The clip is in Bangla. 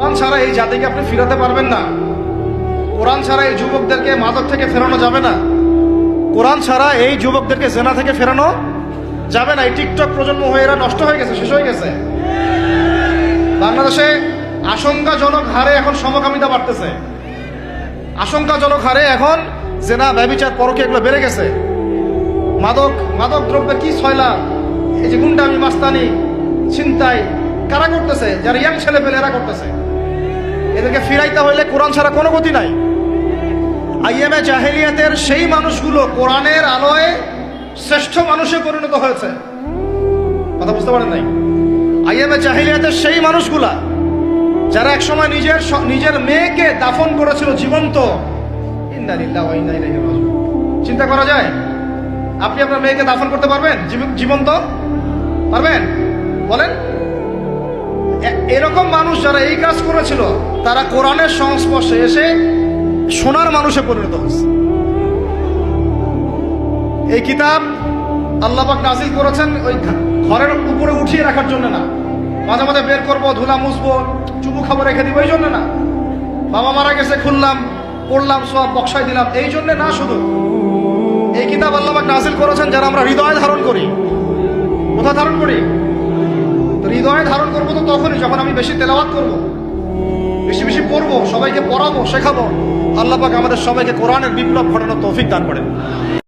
কোরআন ছাড়া এই জাতিকে আপনি ফিরাতে পারবেন না। কোরআন ছাড়া এই যুবকদেরকে মাদক থেকে ফেরানো যাবে না। কোরআন ছাড়া এই যুবকদেরকে জেনা থেকে ফেরানো যাবে না। এই টিকটক প্রজন্ম হয়ে এরা নষ্ট হয়ে গেছে, শেষ হয়ে গেছে। বাংলাদেশে আশঙ্কাজনক হারে এখন সমকামিতা বাড়তেছে। আশঙ্কাজনক হারে এখন জেনা, ব্যবিচার পরকে এগুলো বেড়ে গেছে। মাদক মাদক দ্রব্যের কি ছয়লা? এই যে গুন্ডামি, মাস্তানি, ছিনতাই, কারা করতেছে? যারা ইয়াং ছেলে পেলে এরা করতেছে। এদেরকে ফিরাইতে হইলে কোরআন ছাড়া কোনো গতি নাই। আইএমএ জাহেলিয়াতের সেই মানুষগুলো কোরআনের আলোয় শ্রেষ্ঠ মানুষে পরিণত হয়েছে। কথা বুঝতে পারেন নাই? আইএমএ জাহেলিয়াতের সেই মানুষগুলা, যারা একসময় নিজের নিজের মেয়েকে দাফন করেছিল জীবন্ত। চিন্তা করা যায়? আপনি আপনার মেয়েকে দাফন করতে পারবেন? জীব- জীবন্ত? পারবেন? বলেন? এরকম মানুষ যারা এই কাজ করেছিল, তারা কোরআনের সংস্পর্শে এসে সোনার মানুষে পরিণত হয়েছে। এই কিতাব আল্লাপাক নাজিল করেছেন ওই ঘরের উপরে উঠিয়ে রাখার জন্য না। মাঝে মাঝে বের করব, ধুলা মুছবো, চুমু খাব, রেখে দিব, এই জন্য না। বাবা মারা গেছে, খুললাম, পড়লাম, সব বক্সায় দিলাম, এই জন্য না শুধু। এই কিতাব আল্লাপাক নাজিল করেছেন যারা আমরা হৃদয়ে ধারণ করি। কোথায় ধারণ করি? হৃদয়ে ধারণ করব তো তখনই, যখন আমি বেশি তেলাওয়াত করব, বেশি বেশি পড়ব, সবাইকে পড়াবো, শেখাবো, আল্লাহ পাক আমাদের সবাইকে কোরআনের বিপ্লব ঘটানোর তৌফিক দান করেন।